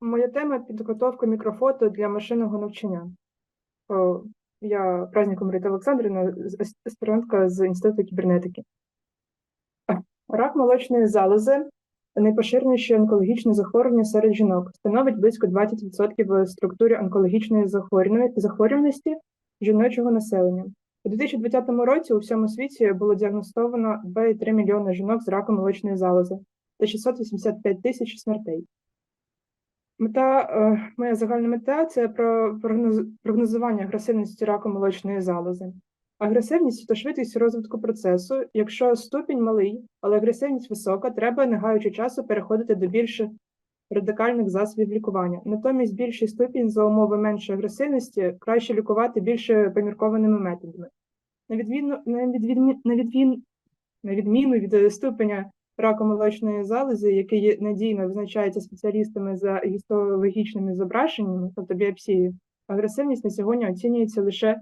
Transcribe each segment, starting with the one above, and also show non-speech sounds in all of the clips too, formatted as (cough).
Моя тема підготовка мікрофото для машинного навчання. Я праздником Рита Олександрівна, аспірантка з Інституту кібернетики. Рак молочної залози найпоширеніше онкологічне захворювання серед жінок. Становить близько 20% в структурі онкологічної захворюваності жіночого населення. У 2020 році у всьому світі було діагностовано 2,3 мільйони жінок з раком молочної залози та 685 тисяч смертей. Мета, е, моя загальна мета це про прогноз- прогнозування агресивності раку молочної залози. Агресивність та швидкість розвитку процесу. Якщо ступінь малий, але агресивність висока, треба, не гаючи часу, переходити до більш радикальних засобів лікування. Натомість більший ступінь за умови меншої агресивності краще лікувати більш поміркованими методами. На відміну, на відміну від е, ступеня раку молочної залози, який надійно визначається спеціалістами за гістологічними зображеннями, тобто біопсією, агресивність на сьогодні оцінюється лише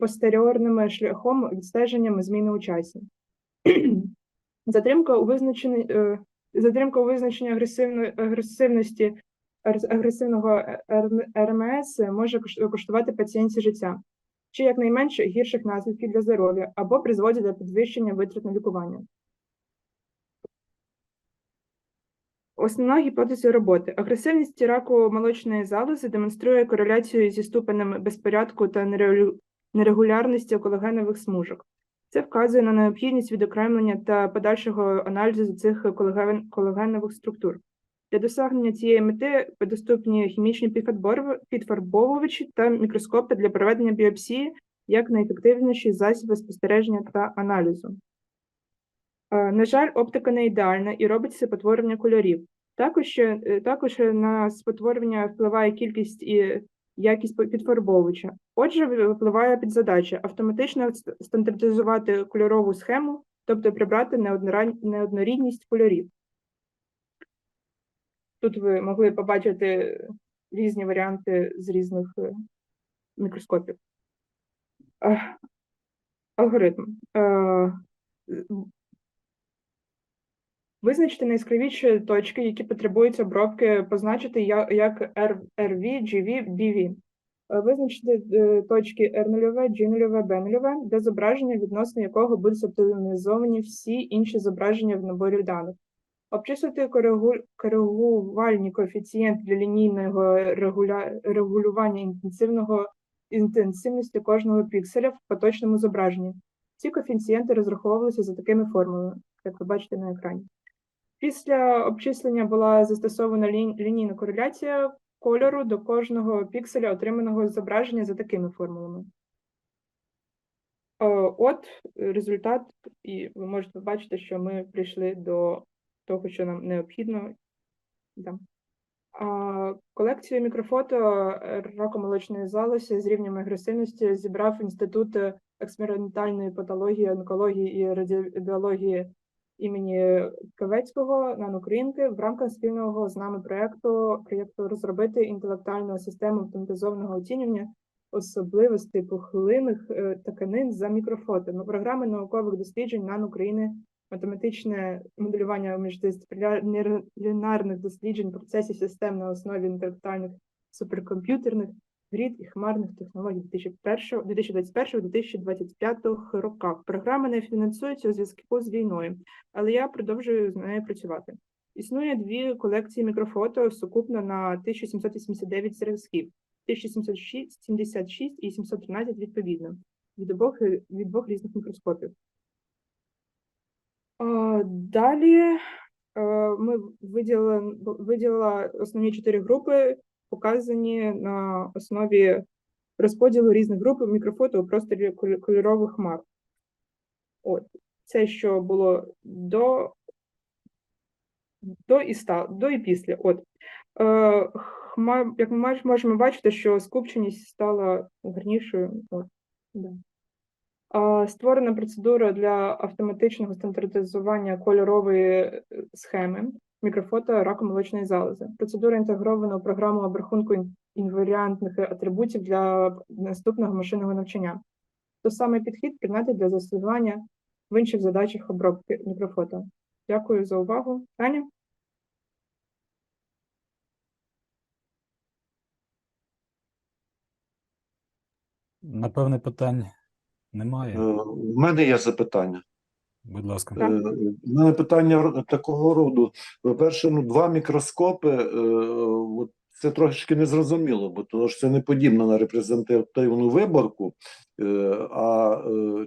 постеріорним шляхом відстеженням зміни у часі. (clears throat) Затримка у визначенні, е, затримка у визначенні агресивної агресивності агресивного РМС може коштувати пацієнтці життя, чи якнайменше гірших наслідків для здоров'я або призводить до підвищення витрат на лікування. Основна гіпотеза роботи. Агресивність раку молочної залози демонструє кореляцію зі ступенем безпорядку та нерегулярності колагенових смужок. Це вказує на необхідність відокремлення та подальшого аналізу цих колаген- колагенових структур. Для досягнення цієї мети доступні хімічні підфарбовувачі та мікроскопи для проведення біопсії як найефективніші засоби спостереження та аналізу. Е, На жаль, оптика не ідеальна і робить спотворення кольорів. Також, е, також на спотворення впливає кількість і якість підфарбовувача. Отже, впливає підзадача автоматично стандартизувати кольорову схему, тобто прибрати неоднорідність кольорів. Тут ви могли побачити різні варіанти з різних е, мікроскопів. Е, Алгоритм. Визначити найяскравіші точки, які потребують обробки, позначити як RV, GV, BV. Е, Визначити е, точки R0, G0, B0, де зображення, відносно якого будуть оптимізовані всі інші зображення в наборі даних. Обчислити коригувальні коефіцієнти для лінійного регуля... регулювання інтенсивного інтенсивності кожного пікселя в поточному зображенні. Ці коефіцієнти розраховувалися за такими формулами, як ви бачите на екрані. Після обчислення була застосована лі- лінійна кореляція кольору до кожного пікселя отриманого зображення за такими формулами. От результат, і ви можете побачити, що ми прийшли до того, що нам необхідно. Да. А, колекцію мікрофото е, ракомолочної залози з рівнями агресивності зібрав Інститут е, експериментальної патології, онкології і радіобіології імені Кавецького нанокринки в рамках спільного з нами проєкту, проєкту розробити інтелектуальну систему автоматизованого оцінювання особливостей пухлинних е, тканин за мікрофотами, програми наукових досліджень НАН України, математичне моделювання міждисциплінарних досліджень процесів систем на основі інтелектуальних суперкомп'ютерних грід і хмарних технологій 2021-2025 роках. Програма не фінансується у зв'язку з війною, але я продовжую з нею працювати. Існує дві колекції мікрофото сукупно на 1789 зразків, 1776 і 713 відповідно, від обох, від двох різних мікроскопів. Далі е, ми виділили, виділила основні чотири групи, показані на основі розподілу різних груп мікрофото у просторі кольорових хмар. От, це що було до, до і ста, до і після. От. Е, хмар, як ми можемо бачити, що скупченість стала гарнішою. От, да. А, Створена процедура для автоматичного стандартизування кольорової е, схеми мікрофото раку молочної залози. Процедура інтегрованого програму обрахунку інваріантних атрибутів для наступного машинного навчання. То саме підхід прийнятий для застосування в інших задачах обробки мікрофото. Дякую за увагу. Таня? Напевне, питань немає. Е, У мене є запитання. Будь ласка. Так. Е, мене питання такого роду. По-перше, ну, два мікроскопи, е, це трошечки незрозуміло, бо тому що це не подібно на репрезентативну виборку. Е, А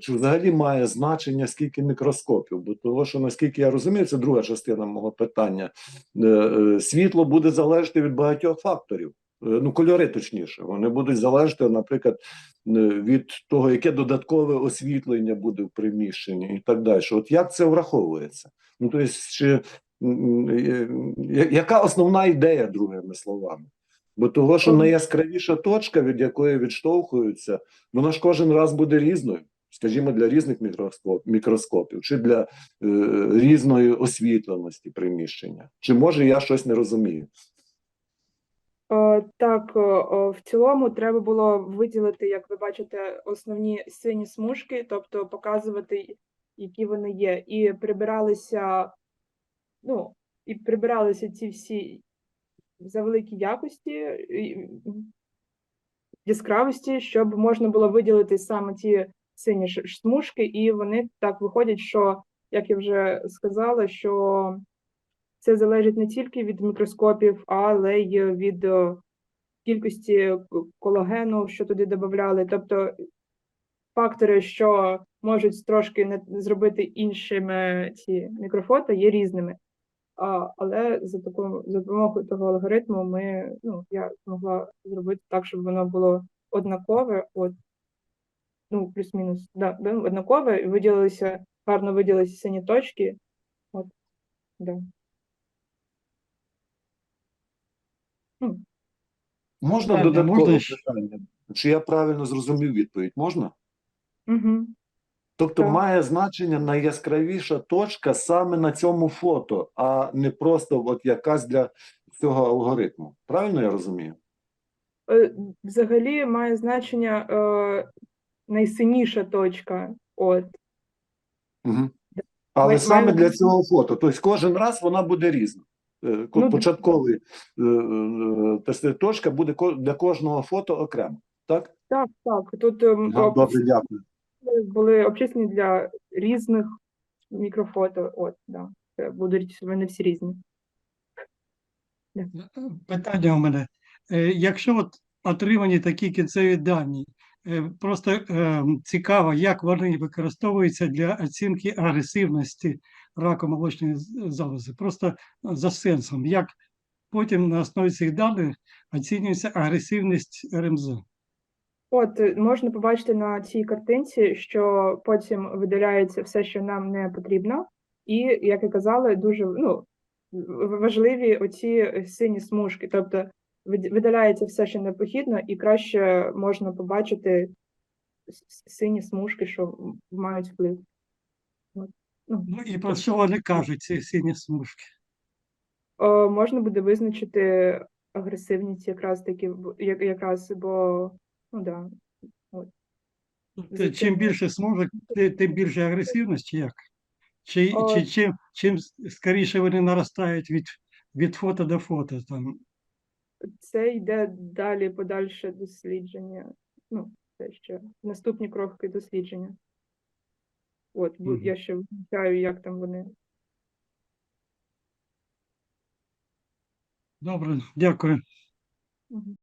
чи взагалі має значення скільки мікроскопів? Бо того, що наскільки я розумію, це друга частина мого питання. Світло буде залежати від багатьох факторів. Е, Ну, кольори точніше, вони будуть залежати, наприклад, е, від того, яке додаткове освітлення буде в приміщенні і так далі. От як це враховується? Ну, тобто, чи, е, яка основна ідея, другими словами? Бо того, що найяскравіша точка, від якої відштовхуються, вона ж кожен раз буде різною. Скажімо, для різних мікроскоп, мікроскопів, чи для е, різної освітленості приміщення. Чи може я щось не розумію? Е, Так, е, е, в цілому треба було виділити, як ви бачите, основні сині смужки, тобто показувати, які вони є, і прибиралися, ну, і прибиралися ці всі за великі якості, яскравості, щоб можна було виділити саме ті сині смужки, і вони так виходять, що, як я вже сказала, що це залежить не тільки від мікроскопів, але й від е, кількості колагену, що туди додавали. Тобто фактори, що можуть трошки зробити іншими ці мікрофото, є різними. А, але за такою за допомогою того алгоритму ми, ну, я змогла зробити так, щоб воно було однакове, от, ну, плюс-мінус, да, однакове, виділилися, гарно виділилися сині точки. От, да. Ну, Можна Питання, додаткове можна ще? питання? Чи я правильно зрозумів відповідь? Можна? угу. Тобто Так. має значення найяскравіша точка саме на цьому фото, а не просто от якась для цього алгоритму. Правильно я розумію? Е, Взагалі має значення е, найсильніша точка. От. Угу. Але Ми- саме маємо- для цього фото. Тобто кожен раз вона буде різна. Е, Ну, Початковий е, е, точка буде ко- для кожного фото окремо. Так? Так, так. Тут ем, Добре, дякую. були обчислені для різних мікрофото. От, да. Будуть вони всі різні. Питання у мене. Е, Якщо от отримані такі кінцеві дані, е, просто е, цікаво, як вони використовуються для оцінки агресивності раку молочної залози. Просто за сенсом, як потім на основі цих даних оцінюється агресивність РМЗ. От е, можна побачити на цій картинці, що потім видаляється все, що нам не потрібно, і, як я казала, дуже ну, важливі оці сині смужки. Тобто вид- видаляється все, що непохідно, і краще можна побачити сині смужки, що мають вплив. От. Ну, і про що вони кажуть, ці сині смужки? О, можна буде визначити агресивність якраз таки, як- якраз, бо ну да. Тобто, Чим більше смужок, тим більше агресивність, як? Чи, О. чи чим, чим скоріше вони наростають від, від фото до фото? Там. Це йде далі подальше дослідження. Ну, це ще наступні кроки дослідження. От, бо Мгм. я ще вивчаю, як там вони. Добре, дякую. Мгм.